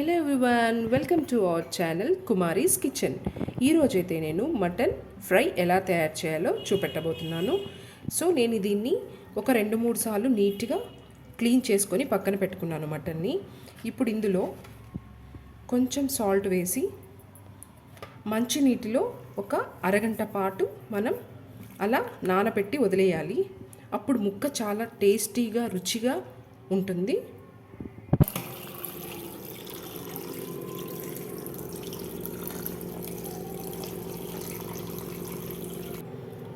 Hello everyone welcome to our channel Kumari's kitchen ఈరోజైతే నేను mutton fry ఎలా తయారు చేయాలో చూపెట్టబోతున్నాను. సో నేను దీన్ని ఒక రెండు మూడు సార్లు నీట్గా క్లీన్ చేసుకొని పక్కన పెట్టుకున్నాను మటన్ని. ఇప్పుడు ఇందులో కొంచెం సాల్ట్ వేసి మంచినీటిలో ఒక అరగంట పాటు మనం అలా నానబెట్టి వదిలేయాలి. అప్పుడు ముక్క చాలా టేస్టీగా రుచిగా ఉంటుంది.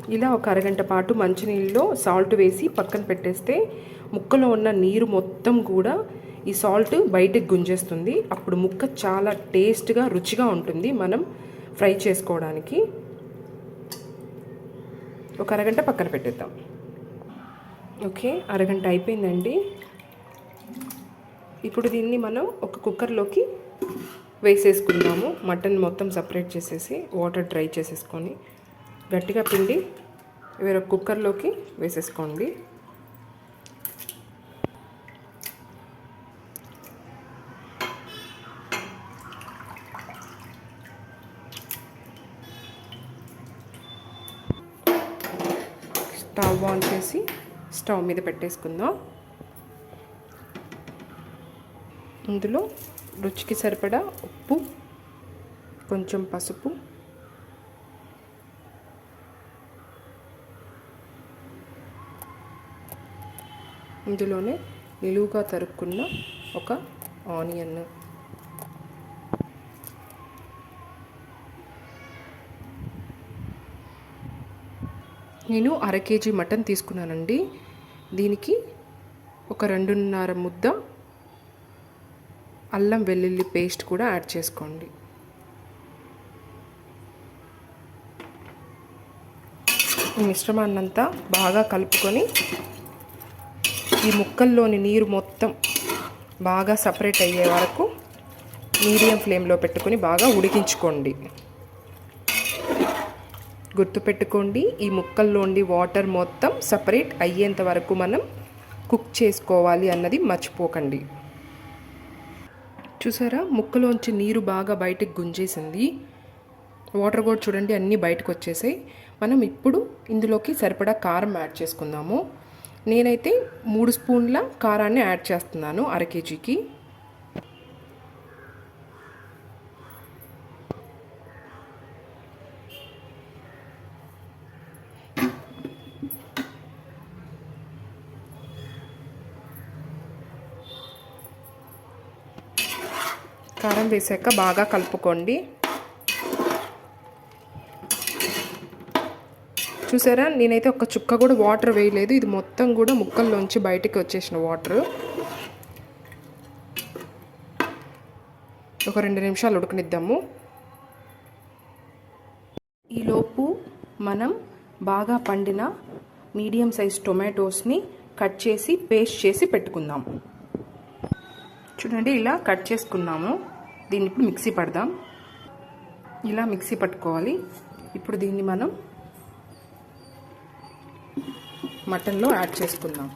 ఇలా ఒక అరగంట పాటు మంచినీళ్ళలో సాల్ట్ వేసి పక్కన పెట్టేస్తే ముక్కలో ఉన్న నీరు మొత్తం కూడా ఈ సాల్ట్ బయటకు గుంజేస్తుంది. అప్పుడు ముక్క చాలా టేస్ట్గా రుచిగా ఉంటుంది మనం ఫ్రై చేసుకోవడానికి. ఒక అరగంట పక్కన పెట్టేద్దాం. ఓకే అరగంట అయిపోయిందండి. ఇప్పుడు దీన్ని మనం ఒక కుక్కర్లోకి వేసేసుకుందాము. మటన్ మొత్తం సపరేట్ చేసేసి వాటర్ డ్రై చేసేసుకొని. గట్టిగా పిండి వేరే కుక్కర్లోకి వేసేసుకోండి. స్టవ్ ఆన్ చేసి స్టవ్ మీద పెట్టేసుకుందాం. ఇందులో రుచికి సరిపడా ఉప్పు కొంచెం పసుపు ఇందులోనే నిలువుగా తరుక్కున్న ఒక ఆనియన్. నేను అర కేజీ మటన్ తీసుకున్నానండి. దీనికి ఒక రెండున్నర ముద్ద అల్లం వెల్లుల్లి పేస్ట్ కూడా యాడ్ చేసుకోండి. ఈ మిశ్రమాన్నంతా బాగా కలుపుకొని ఈ ముక్కల్లోని నీరు మొత్తం బాగా సపరేట్ అయ్యే వరకు మీడియం ఫ్లేమ్లో పెట్టుకొని బాగా ఉడికించుకోండి. గుర్తుపెట్టుకోండి ఈ ముక్కల్లోండి వాటర్ మొత్తం సపరేట్ అయ్యేంత వరకు మనం కుక్ చేసుకోవాలి అన్నది మర్చిపోకండి. చూసారా? ముక్కలోంచి నీరు బాగా బయటకు గుంజేసింది. వాటర్ కూడా చూడండి అన్నీ బయటకు వచ్చేసాయి. మనం ఇప్పుడు ఇందులోకి సరిపడా కారం యాడ్ చేసుకుందాము. నేనైతే మూడు స్పూన్ల కారాన్ని యాడ్ చేస్తున్నాను అర కేజీకి. కారం వేసాక బాగా కలుపుకోండి. చూసారా? నేనైతే ఒక చుక్క కూడా వాటర్ వేయలేదు. ఇది మొత్తం కూడా ముక్కల్లోంచి బయటికి వచ్చేసిన వాటర్ ఒక రెండు నిమిషాలు ఉడకనిద్దాము. ఈలోపు మనం బాగా పండిన మీడియం సైజ్ టొమాటోస్ని కట్ చేసి పేస్ట్ చేసి పెట్టుకుందాం. చూడండి ఇలా కట్ చేసుకున్నాము. దీన్ని ఇప్పుడు మిక్సీ పడదాం. ఇలా మిక్సీ పట్టుకోవాలి. ఇప్పుడు దీన్ని మనం మటన్లో యాడ్ చేసుకుందాం.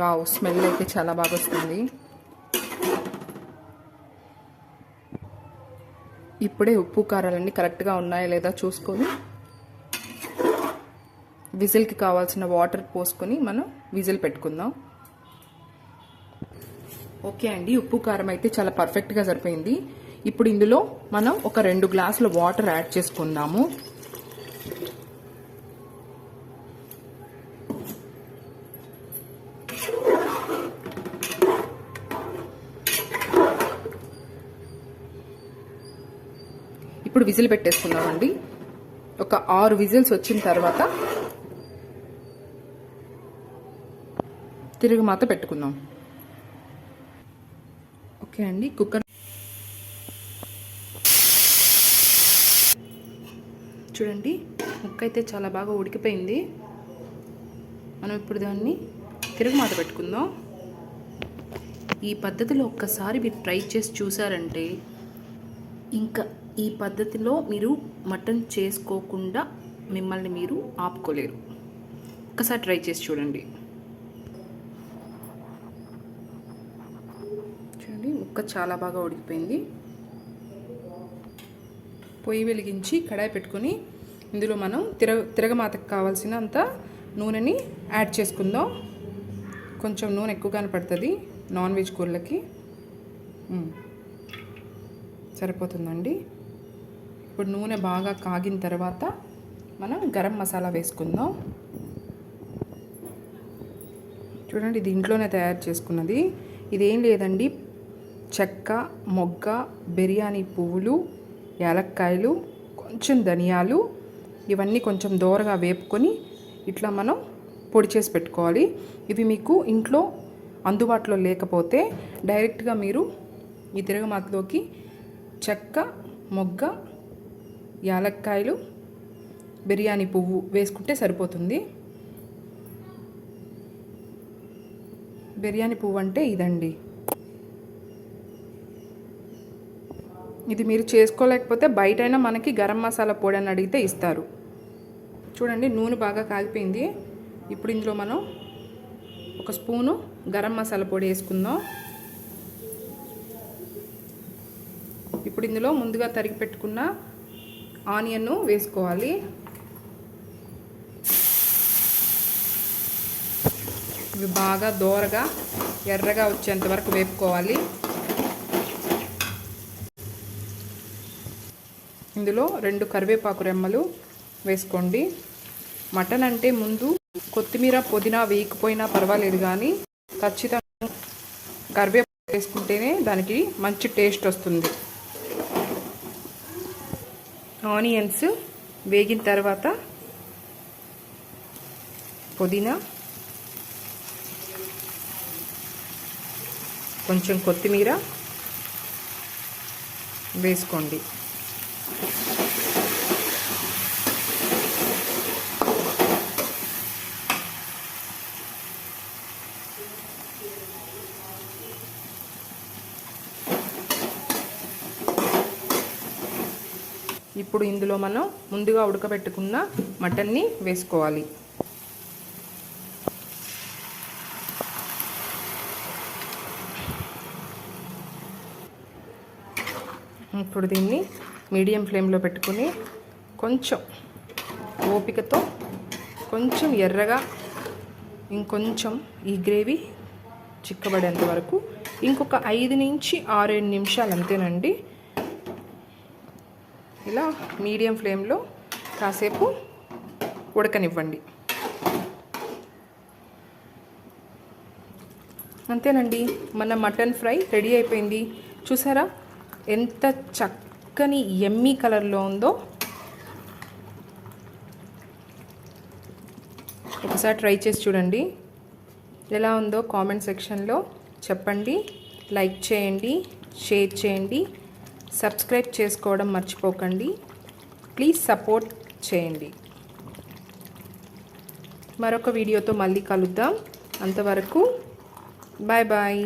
వావ్ స్మెల్ అయితే చాలా బాగా వస్తుంది. ఇప్పుడే ఉప్పు కారాలన్నీ కరెక్ట్గా ఉన్నాయా లేదా చూసుకొని విజిల్కి కావాల్సిన వాటర్ పోసుకొని మనం విజిల్ పెట్టుకుందాం. ఓకే అండి ఉప్పు కారం అయితే చాలా పర్ఫెక్ట్గా సరిపోయింది. ఇప్పుడు ఇందులో మనం ఒక రెండు గ్లాసుల వాటర్ యాడ్ చేసుకుందాము. విజిల్ పెట్టేసుకుందామండి. ఒక ఆరు విజిల్స్ వచ్చిన తర్వాత తిరుగు మాత పెట్టుకుందాం. ఓకే అండి కుక్కర్ చూడండి ముక్క అయితే చాలా బాగా ఉడికిపోయింది. మనం ఇప్పుడు దాన్ని తిరుగుమాత పెట్టుకుందాం. ఈ పద్ధతిలో ఒక్కసారి మీరు ట్రై చేసి చూసారంటే ఇంకా ఈ పద్ధతిలో మీరు మటన్ చేసుకోకుండా మిమ్మల్ని మీరు ఆపుకోలేరు. ఒకసారి ట్రై చేసి చూడండి. చూడండి ముక్క చాలా బాగా ఉడికిపోయింది. పొయ్యి వెలిగించి కడాయి పెట్టుకొని ఇందులో మనం తిర తిరగమాతకు కావాల్సినంత నూనెని యాడ్ చేసుకుందాం. కొంచెం నూనె ఎక్కువగానే పడుతుంది నాన్ వెజ్ కూరలకి. సరిపోతుందండి. ఇప్పుడు నూనె బాగా కాగిన తర్వాత మనం గరం మసాలా వేసుకుందాం. చూడండి ఇది ఇంట్లోనే తయారు చేసుకున్నది. ఇదేం లేదండి చెక్క మొగ్గ బిర్యానీ పువ్వులు యాలక్కాయలు కొంచెం ధనియాలు ఇవన్నీ కొంచెం దోరగా వేపుకొని ఇట్లా మనం పొడి చేసి పెట్టుకోవాలి. ఇవి మీకు ఇంట్లో అందుబాటులో లేకపోతే డైరెక్ట్గా మీరు ఈ తిరగమాతలోకి చెక్క మొగ్గ యాలక్కాయలు బిర్యానీ పువ్వు వేసుకుంటే సరిపోతుంది. బిర్యానీ పువ్వు అంటే ఇదండి. ఇది మీరు చేసుకోలేకపోతే బయటైనా మనకి గరం మసాలా పొడి అని అడిగితే ఇస్తారు. చూడండి నూనె బాగా కాగిపోయింది. ఇప్పుడు ఇందులో మనం ఒక స్పూను గరం మసాలా పొడి వేసుకుందాం. ఇప్పుడు ఇందులో ముందుగా తరిగి పెట్టుకున్న ఆనియన్ వేసుకోవాలి. ఇవి బాగా దోరగా ఎర్రగా వచ్చేంత వరకు వేపుకోవాలి. ఇందులో రెండు కరివేపాకు రెమ్మలు వేసుకోండి. మటన్ అంటే ముందు కొత్తిమీర పుదీనా వేయకపోయినా పర్వాలేదు కానీ ఖచ్చితంగా కరివేపాకు వేసుకుంటేనే దానికి మంచి టేస్ట్ వస్తుంది. ఆనియన్స్ వేగిన తర్వాత పుదీనా కొంచెం కొత్తిమీర వేసుకోండి. ఇప్పుడు ఇందులో మనం ముందుగా ఉడకబెట్టుకున్న మటన్ని వేసుకోవాలి. ఇప్పుడు దీన్ని మీడియం ఫ్లేమ్లో పెట్టుకుని కొంచెం ఓపికతో కొంచెం ఎర్రగా ఇంకొంచెం ఈ గ్రేవీ చిక్కబడేంత వరకు ఇంకొక ఐదు నుంచి ఆరేడు నిమిషాలు అంతేనండి. ఇలా మీడియం ఫ్లేమ్లో కాసేపు ఉడకనివ్వండి. అంతేనండి మన మటన్ ఫ్రై రెడీ అయిపోయింది. చూసారా ఎంత చక్కని ఎమ్మీ కలర్లో ఉందో. ఒకసారి ట్రై చేసి చూడండి. ఎలా ఉందో కామెంట్ సెక్షన్లో చెప్పండి. లైక్ చేయండి షేర్ చేయండి. సబ్స్క్రైబ్ చేసుకోవడం మర్చిపోకండి. ప్లీజ్ సపోర్ట్ చేయండి. మరొక వీడియోతో మళ్ళీ కలుద్దాం. అంతవరకు బాయ్ బాయ్